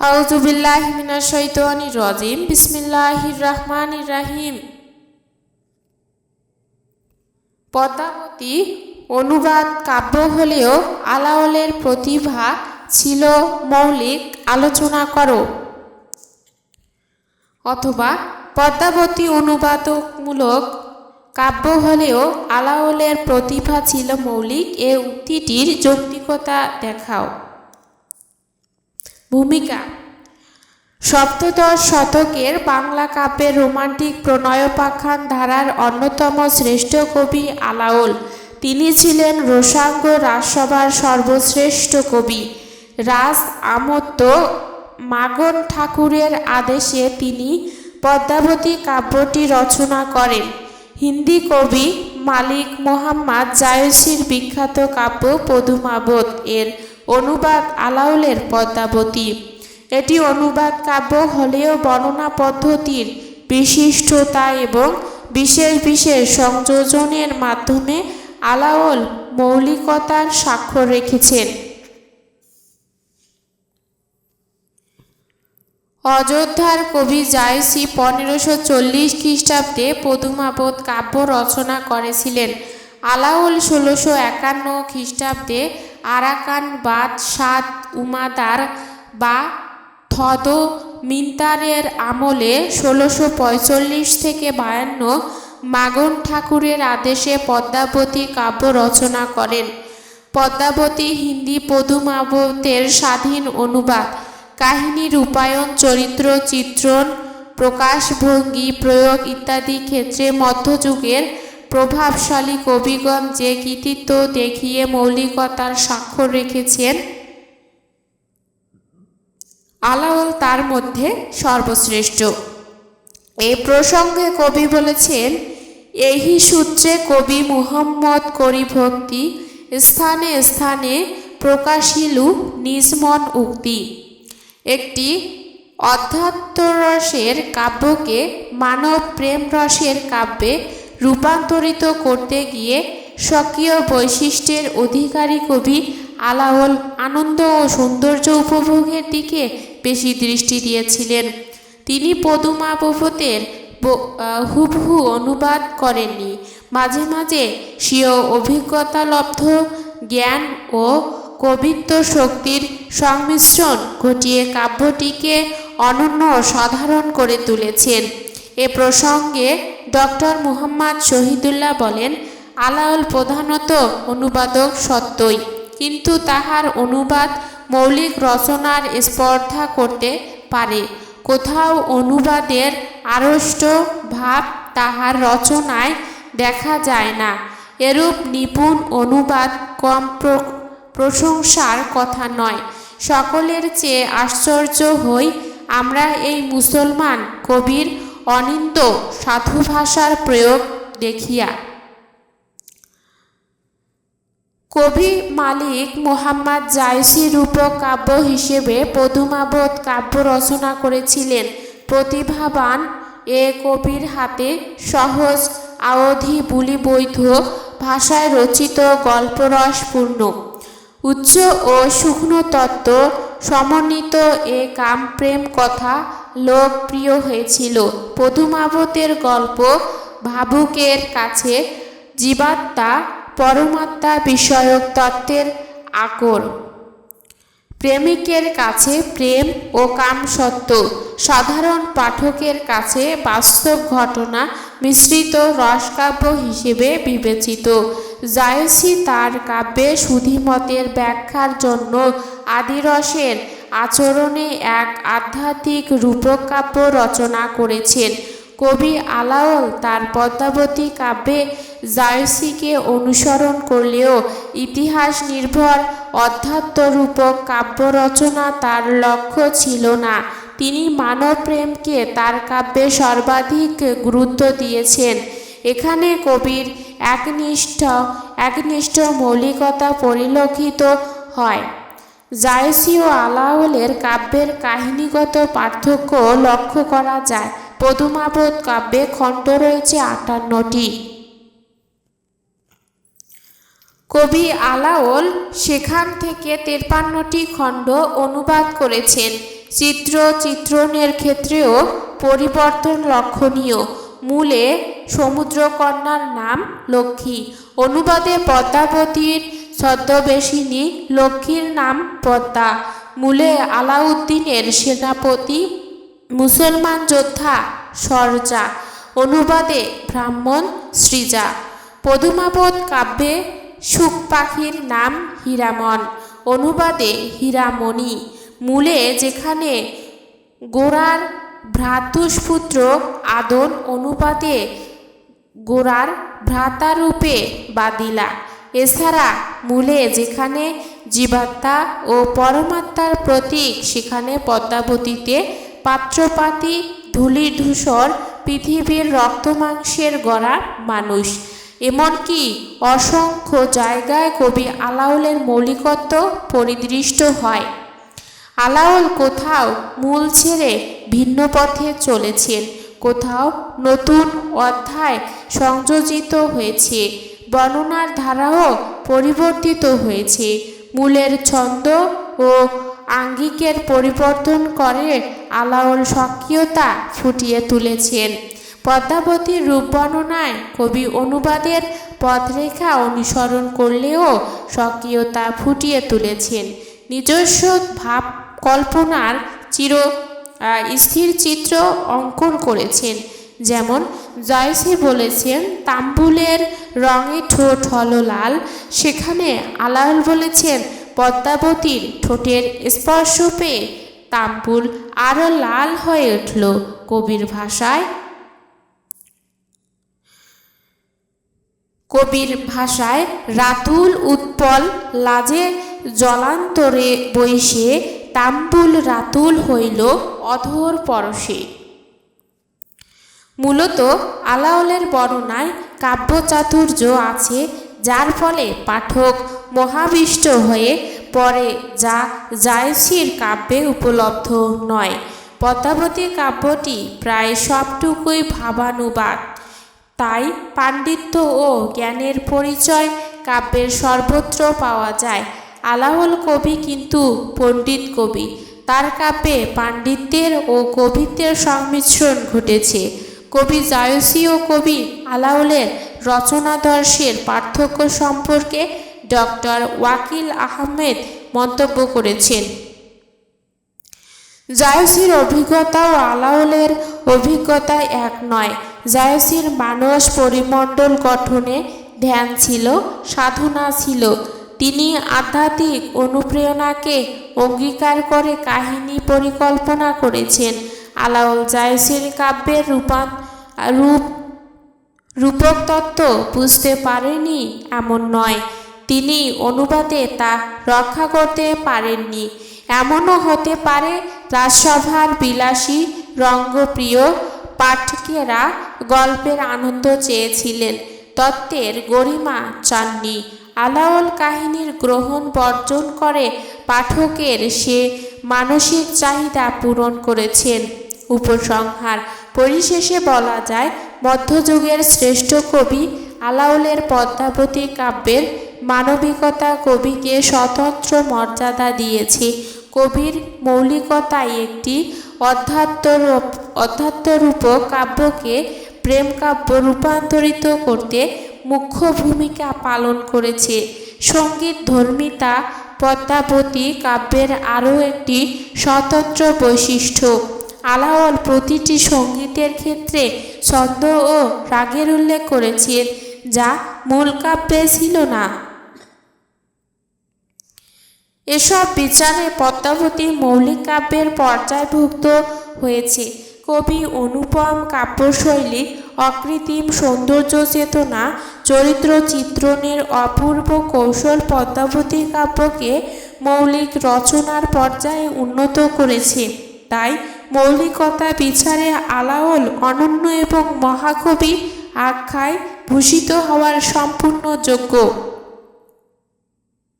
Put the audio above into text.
আউজুবিল্লাহ বিসমিল্লাহির রহমানির রাহিম পদ্মাবতী অনুবাদ কাব্য হলেও আলাওলের প্রতিভা ছিল মৌলিক, আলোচনা করো। অথবা পদ্মাবতী অনুবাদকমূলক কাব্য হলেও আলাওলের প্রতিভা ছিল মৌলিক, এ উক্তিটির যৌক্তিকতা দেখাও। ভূমিকা। সপ্তদশ শতকের বাংলা কাব্যের রোমান্টিক প্রণয়োপাখ্যান ধারার অন্যতম শ্রেষ্ঠ কবি আলাওল তিনি ছিলেন রোসাঙ্গ রাজসভার সর্বশ্রেষ্ঠ কবি। রাজ আমত্ত মাগন ঠাকুরের আদেশে তিনি পদ্মাবতী কাব্যটি রচনা করেন। হিন্দি কবি মালিক মোহাম্মদ জায়সির বিখ্যাত কাব্য পদুমাবত এর অনুবাদ আলাউলের পদ্মাবতী। এটি অনুবাদ কাব্য হলেও বর্ণনা পদ্ধতির বিশিষ্টতা এবং বিশেষ বিশেষ সংযোজনের মাধ্যমে আলাওল মৌলিকতার স্বাক্ষর রেখেছেন। অযোধ্যার কবি জায়সি পনেরোশো চল্লিশ খ্রিস্টাব্দে পদুমাবত কাব্য রচনা করেছিলেন। আলাউল ষোলোশো একান্ন খ্রিস্টাব্দে আরাকান বাদ সাত উমাদার বা থদ মিন্তারের আমলে ষোলোশো পঁয়তাল্লিশ থেকে বায়ান্ন মাগন ঠাকুরের আদেশে পদ্মাবতী কাব্য রচনা করেন। পদ্মাবতী হিন্দি পদুমাবতের স্বাধীন অনুবাদ। কাহিনী, রূপায়ণ, চরিত্র, চিত্রণ, প্রকাশভঙ্গি, প্রয়োগ ইত্যাদি ক্ষেত্রে মধ্যযুগের প্রভাবশালী কবিগণ যে কৃতিত্ব দেখিয়ে মৌলিকতার স্বাক্ষর রেখেছেন, আলাওল তার মধ্যে সর্বশ্রেষ্ঠ। এই প্রসঙ্গে কবি বলেছেন এই সূত্রে কবি মুহম্মদ করি ভক্তি স্থানে স্থানে প্রকাশিলু নিজমন উক্তি। একটি অধ্যাত্মরসের কাব্যকে মানব প্রেম রসের কাব্যে রূপান্তরিত করতে গিয়ে স্বকীয় বৈশিষ্ট্যের অধিকারী কবি আলাওল আনন্দ ও সৌন্দর্য উপভোগের দিকে বেশি দৃষ্টি দিয়েছিলেন। তিনি পদুমা পদুমাবতের হুবহু অনুবাদ করেননি। মাঝে মাঝে স্বীয় অভিজ্ঞতালব্ধ জ্ঞান ও কবিত্ব শক্তির সংমিশ্রণ ঘটিয়ে কাব্যটিকে অনন্য সাধারণ করে তুলেছেন। এ প্রসঙ্গে ডক্টর মুহাম্মদ শহীদুল্লাহ বলেন আলাউল প্রধানত অনুবাদক সত্যই, কিন্তু তাহার অনুবাদ মৌলিক রচনার স্পর্ধা করতে পারে। কোথাও অনুবাদের আড়ষ্ট ভাব তাহার রচনায় দেখা যায় না। এরূপ নিপুণ অনুবাদ কম প্রশংসার কথা নয়। সকলের চেয়ে আশ্চর্য হই, আমরা এই মুসলমান কবির অনিন্দ সাধু ভাষার প্রয়োগ দেখিয়া। কবি মালিক মোহাম্মদ জায়সি রূপক কাব্য হিসেবে পদুমাবত কাব্য রচনা করেছিলেন। প্রতিভাবান এ কবির হাতে সহজ, আওধি বুলি বৈধ ভাষায় রচিত গল্পরসপূর্ণ। উচ্চ ও শুকনো তত্ত্ব সমন্বিত এ কাম প্রেম কথা লোকপ্রিয় হয়েছিল। পদুমাবতের গল্প ভাবুকের কাছে জীবাত্মা, পরমাত্মা বিষয়ক তত্ত্বের আকর। প্রেমিকের কাছে প্রেম ও কাম সত্য সাধারণ পাঠকের কাছে বাস্তব ঘটনা মিশ্রিত রসকাব্য হিসেবে বিবেচিত। জায়সি তার কাব্যে সুধিমতের ব্যাখ্যার জন্য আদিরসের আচরণে এক আধ্যাত্মিক রূপকাব্য রচনা করেছেন। কবি আলাওল তার পদ্মাবতী কাব্যে জায়সিকে অনুসরণ করলেও ইতিহাস নির্ভর অধ্যাত্মরূপক কাব্য রচনা তার লক্ষ্য ছিল না। তিনি মানবপ্রেমকে তার কাব্যে সর্বাধিক গুরুত্ব দিয়েছেন। এখানে কবির একনিষ্ঠ একনিষ্ঠ মৌলিকতা পরিলক্ষিত হয়। জায়সি ও আলাওলের কাব্যের কাহিনীগত পার্থক্য লক্ষ্য করা যায়। পদুমাবত কাব্যে খণ্ড রয়েছে আটান্নটি। কবি আলাওল সেখান থেকে তেপান্নটি খণ্ড অনুবাদ করেছেন। চিত্র, চিত্রণের ক্ষেত্রেও পরিবর্তন লক্ষণীয়। মূলে সমুদ্রকন্যার নাম লক্ষ্মী। অনুবাদে পদ্মাবতীর ছদ্মবেশিনী লক্ষ্মীর নাম পদ্মা। মূলে আলাউদ্দিনের সেনাপতি, মুসলমান যোদ্ধা সরজা। অনুবাদে ব্রাহ্মণ সৃজা। পদুমাবত কাব্যে সুখ পাখির নাম হীরামন। অনুবাদে হীরামণি। মূলে যেখানে গোড়ার ভ্রাতুষ্পুত্র আদন অনুপাতে গোড়ার ভ্রাতারূপে বাদিলা এছাড়া মূলে যেখানে জীবাত্মা ও পরমাত্মার প্রতীক, সেখানে পদ্মাবতীতে পাত্রপাতি ধূলির ধূসর পৃথিবীর রক্তমাংসের গড়া মানুষ। এমনকি অসংখ্য জায়গায় কবি আলাউলের মৌলিকত্ব পরিদৃষ্ট হয়। আলাউল কোথাও মূল ছেড়ে ভিন্ন পথে চলেছেন। কোথাও নতুন অধ্যায় সংযোজিত হয়েছে। বর্ণনার ধারাও পরিবর্তিত হয়েছে। মূলের ছন্দ ও আঙ্গিকের পরিবর্তন করে আলাউল সক্রিয়তা ফুটিয়ে তুলেছেন। পদ্মাবতীর রূপ বর্ণনায় কবি অনুবাদের পথরেখা অনুসরণ করলেও সক্রিয়তা ফুটিয়ে তুলেছেন। নিজস্ব ভাব কল্পনার চির স্থির চিত্র অঙ্কন করেছেন। যেমন, জয়সী বলেছেন, তাম্বুলের রঙে ঠোঁট হল লাল। সেখানে আলাল বলেছেন, পদ্মাবতীর ঠোঁটের স্পর্শ পেয়ে তাম্বুল আরও লাল হয়ে উঠল কবির ভাষায়। কবির ভাষায়, রাতুল উৎপল লাজে জলান্তরে বৈশে তাম্বুল রাতুল হইল অধর পরশে। মূলত আলাওলের বর্ণনায় কাব্যচাতুর্য আছে, যার ফলে পাঠক মহাবিষ্ট হয়ে পড়ে যা জায়সির কাব্যে উপলব্ধ নয়। পদ্মাবতী কাব্যটি প্রায় সবটুকুই ভাবানুবাদ। তাই পাণ্ডিত্য ও জ্ঞানের পরিচয় কাব্যের সর্বত্র পাওয়া যায়। আলাওল কবি কিন্তু পণ্ডিত কবি। তার কাব্যে পাণ্ডিত্যের ও কবিত্বের সংমিশ্রণ ঘটেছে। কবি জায়সী ও কবি আলাউলের রচনাদর্শের পার্থক্য সম্পর্কে ডক্টর ওয়াকিল আহমেদ মন্তব্য করেছেন। জায়সির অভিজ্ঞতা ও আলাউলের অভিজ্ঞতা এক নয়। জায়সির মানস পরিমণ্ডল গঠনে ধ্যান ছিল, সাধনা ছিল। তিনি আধ্যাত্মিক অনুপ্রেরণাকে অঙ্গীকার করে কাহিনী পরিকল্পনা করেছেন। আলাউল জায়সির কাব্যের রূপান, রূপ, রূপক তত্ত্ব বুঝতে পারেনি এমন নয়। তিনি অনুবাদে তা রক্ষা করতে পারেননি। এমনও হতে পারে রাজসভার বিলাসী রঙ্গপ্রিয় পাঠকেরা গল্পের আনন্দ চেয়েছিলেন। তত্ত্বের গরিমা চাননি। আলাওল কাহিনীর গ্রহণ বর্জন করে পাঠকের সে মানসিক চাহিদা পূরণ করেছেন। উপসংহার পরিশেষে বলা যায়, মধ্যযুগের শ্রেষ্ঠ কবি আলাউলের পদ্মাবতী কাব্যের মানবিকতা কবিকে স্বতন্ত্র মর্যাদা দিয়েছে। কবির মৌলিকতায় একটি অধ্যাত্মরূপ অধ্যাত্মরূপ কাব্যকে প্রেম কাব্য রূপান্তরিত করতে মুখ্য ভূমিকা পালন করেছে। সংগীত ধর্মিতা পদ্মাবতী কাব্যের আরও একটি স্বতন্ত্র বৈশিষ্ট্য। আলাওয়াল প্রতিটি সঙ্গীতের ক্ষেত্রে ছন্দ ও রাগের উল্লেখ করেছেন, যা মূল কাব্যে ছিল না। এসব বিচারে পদ্মাবতী মৌলিক কাব্যের পর্যায়ভুক্ত হয়েছে। কবি অনুপম কাব্যশৈলী, অকৃত্রিম সৌন্দর্য চেতনা চরিত্র চিত্রণের অপূর্ব কৌশল পদ্মাবতী কাব্যকে মৌলিক রচনার পর্যায়ে উন্নত করেছে। তাই মৌলিকতা বিচারে আলাওল, অনন্য এবং মহাকবি আখ্যায় ভূষিত হওয়ার সম্পূর্ণ যোগ্য।